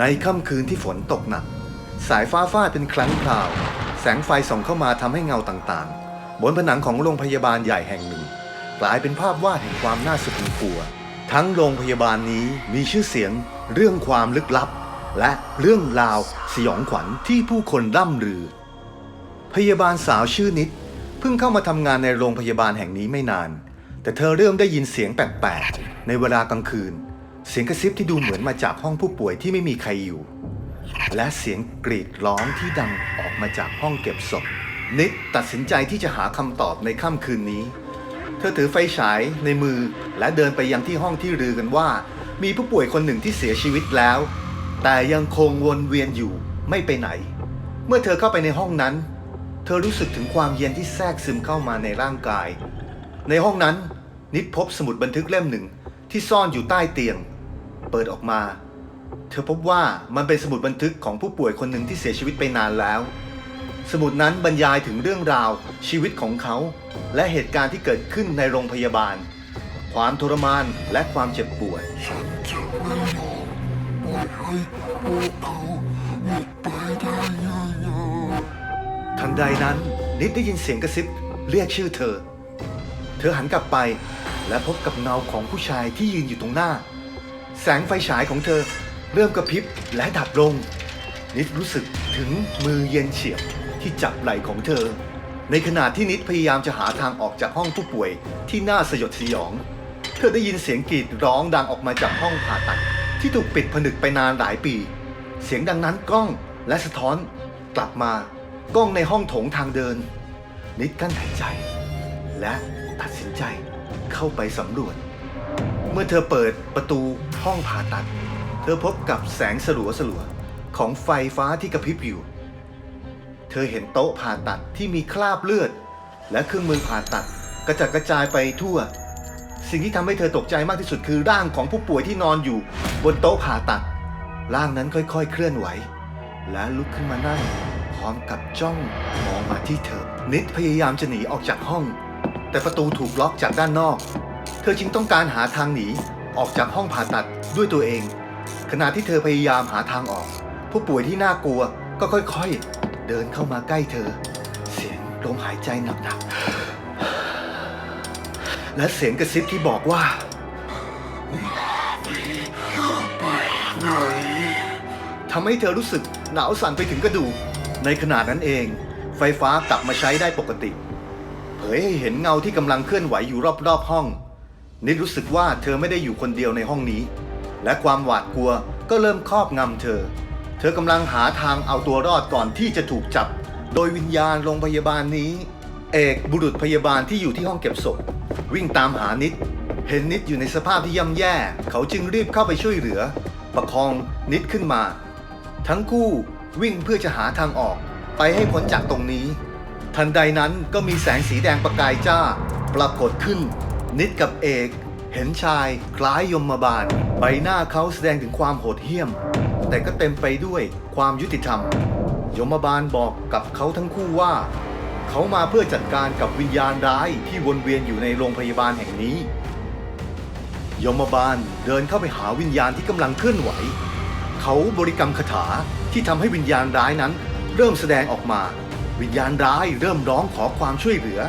ในค่ำคืนที่ฝนตกหนัก สายฟ้าฟาดเป็นครั้งคราว แสงไฟส่องเข้ามาทำให้เงาต่างๆ บนผนังของโรงพยาบาลใหญ่แห่งหนึ่ง กลายเป็นภาพวาดแห่งความน่าสะพรึงกลัว ทั้งโรงพยาบาลนี้มีชื่อเสียง เรื่องความลึกลับ และเรื่องราวสยองขวัญที่ผู้คนร่ำลือ พยาบาลสาวชื่อนิดเพิ่งเข้ามาทำงานในโรงพยาบาลแห่งนี้ไม่นาน แต่เธอเริ่มได้ยินเสียงแปลกๆในเวลากลางคืน เสียงกระซิบที่ดูเหมือนมาจากห้องผู้ป่วยที่ไม่มีใครอยู่ และเสียงกรีดร้องที่ดังออกมาจากห้องเก็บศพ นิดตัดสินใจที่จะหาคำตอบในค่ำคืนนี้ เธอถือไฟฉายในมือและเดินไปยังที่ห้องที่ลือกันว่า มีผู้ป่วยคนหนึ่งที่เสียชีวิตแล้ว แต่ยังคงวนเวียนอยู่ไม่ไปไหน เมื่อเธอเข้าไปในห้องนั้น เธอรู้สึกถึงความเย็นที่แทรกซึมเข้ามาในร่างกาย ในห้องนั้นนิดพบสมุดบันทึกเล่มหนึ่งที่ซ่อนอยู่ใต้เตียง เปิดออกมา เธอพบว่ามันเป็นสมุดบันทึกของผู้ป่วยคนหนึ่งที่เสียชีวิตไปนานแล้ว สมุดนั้นบรรยายถึงเรื่องราวชีวิตของเขา และเหตุการณ์ที่เกิดขึ้นในโรงพยาบาล ความทรมานและความเจ็บปวดฉันจะไม่ยอมปล่อยให้พวกเขาหมดไปได้ง่ายๆทันใดนั้นนิดได้ยินเสียงกระซิบเรียกชื่อเธอ เธอหันกลับไปและพบกับเงาของผู้ชายที่ยืนอยู่ตรงหน้า แสงไฟฉายของเธอเริ่มกระพริบและดับลง นิดรู้สึกถึงมือเย็นเฉียบที่จับไหล่ของเธอ ในขณะที่นิดพยายามจะหาทางออกจากห้องผู้ป่วยที่น่าสยดสยอง เธอได้ยินเสียงกรีดร้องดังออกมาจากห้องผ่าตัด ที่ถูกปิดผนึกไปนานหลายปี เสียงดังนั้นกล้องและสะท้อนกลับมากล้องในห้องโถงทางเดิน นิดกั้นหายใจ และตัดสินใจเข้าไปสำรวจ มื่อเธอเปิดประตูห้องผ่าตัด เธอพบกับแสงสลัวสลัวๆของไฟฟ้าที่กระพริบอยู่ เธอเห็นโต๊ะผ่าตัดที่มีคราบเลือด และเครื่องมือผ่าตัดกระจัดกระจายไปทั่ว สิ่งที่ทำให้เธอตกใจมากที่สุดคือร่างของผู้ป่วยที่นอนอยู่ บนโต๊ะผ่าตัด ร่างนั้นค่อยๆ เคลื่อนไหว และลุกขึ้นมานั่งพร้อมกับจ้องมองมาที่เธอ นิดพยายามจะหนีออกจากห้อง แต่ประตูถูกล็อกจากด้านนอก ธอจึงต้องการหาทางหนีออกจากห้องผ่าตัดด้วยตัวเอง ขณะที่เธอพยายามหาทางออก ผู้ป่วยที่น่ากลัวก็ค่อยๆ เดินเข้ามาใกล้เธอ เสียงลมหายใจหนักๆ และเสียงกระซิบที่บอกว่าไหนทำให้เธอรู้สึกหนาวสั่นไปถึงกระดูก ในขณะนั้นเอง ไฟฟ้ากลับมาใช้ได้ปกติ เผยให้เห็นเงาที่กำลังเคลื่อนไหวอยู่รอบๆห้อง นิดรู้สึกว่าเธอไม่ได้อยู่คนเดียวในห้องนี้ และความหวาดกลัวก็เริ่มครอบงำเธอ เธอกำลังหาทางเอาตัวรอดก่อนที่จะถูกจับ โดยวิญญาณโรงพยาบาลนี้ เอกบุรุษพยาบาลที่อยู่ที่ห้องเก็บศพวิ่งตามหานิด เห็นนิดอยู่ในสภาพที่ย่ำแย่ เขาจึงรีบเข้าไปช่วยเหลือ ประคองนิดขึ้นมา ทั้งคู่วิ่งเพื่อจะหาทางออก ไปให้พ้นจากตรงนี้ ทันใดนั้นก็มีแสงสีแดงประกายจ้า ปรากฏขึ้น นิดกับเอก เห็นชายคล้ายยมบาล ใบหน้าเขาแสดงถึงความโหดเหี้ยม แต่ก็เต็มไปด้วยความยุติธรรม ยมบาลบอกกับเขาทั้งคู่ว่า เขามาเพื่อจัดการกับวิญญาณร้ายที่วนเวียนอยู่ในโรงพยาบาลแห่งนี้ ยมบาลเดินเข้าไปหาวิญญาณที่กำลังเคลื่อนไหว เขาบริกรรมคาถาที่ทำให้วิญญาณร้ายนั้น เริ่มแสดงออกมา วิญญาณร้ายเริ่มร้องขอความช่วยเหลือ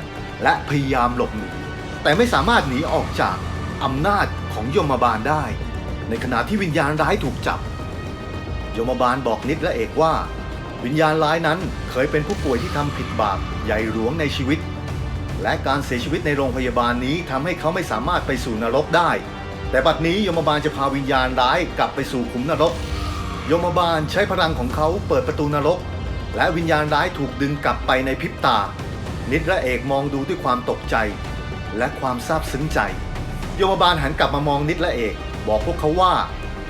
และพยายามหลบหนี แต่ไม่สามารถหนีออกจากอำนาจของยมบาลได้ ในขณะที่วิญญาณร้ายถูกจับ ยมบาลบอกนิดและเอกว่า วิญญาณร้ายนั้นเคยเป็นผู้ป่วยที่ทำผิดบาปใหญ่หลวงในชีวิต และการเสียชีวิตในโรงพยาบาลนี้ทำให้เขาไม่สามารถไปสู่นรกได้ แต่บัดนี้ยมบาลจะพาวิญญาณร้ายกลับไปสู่ขุมนรก ยมบาลใช้พลังของเขาเปิดประตูนรก และวิญญาณร้ายถูกดึงกลับไปในพริบตา นิดและเอกมองดูด้วยความตกใจ และความซาบซึ้งใจ โยมบาลหันกลับมามองนิดและเอก บอกพวกเขาว่า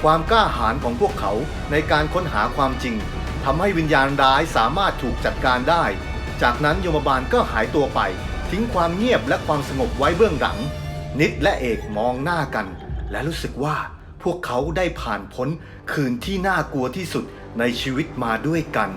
ความกล้าหาญของพวกเขาในการค้นหาความจริงทำให้วิญญาณร้ายสามารถถูกจัดการได้ จากนั้นโยมบาลก็หายตัวไป ทิ้งความเงียบและความสงบไว้เบื้องหลัง นิดและเอกมองหน้ากัน และรู้สึกว่าพวกเขาได้ผ่านพ้นคืนที่น่ากลัวที่สุดในชีวิตมาด้วยกัน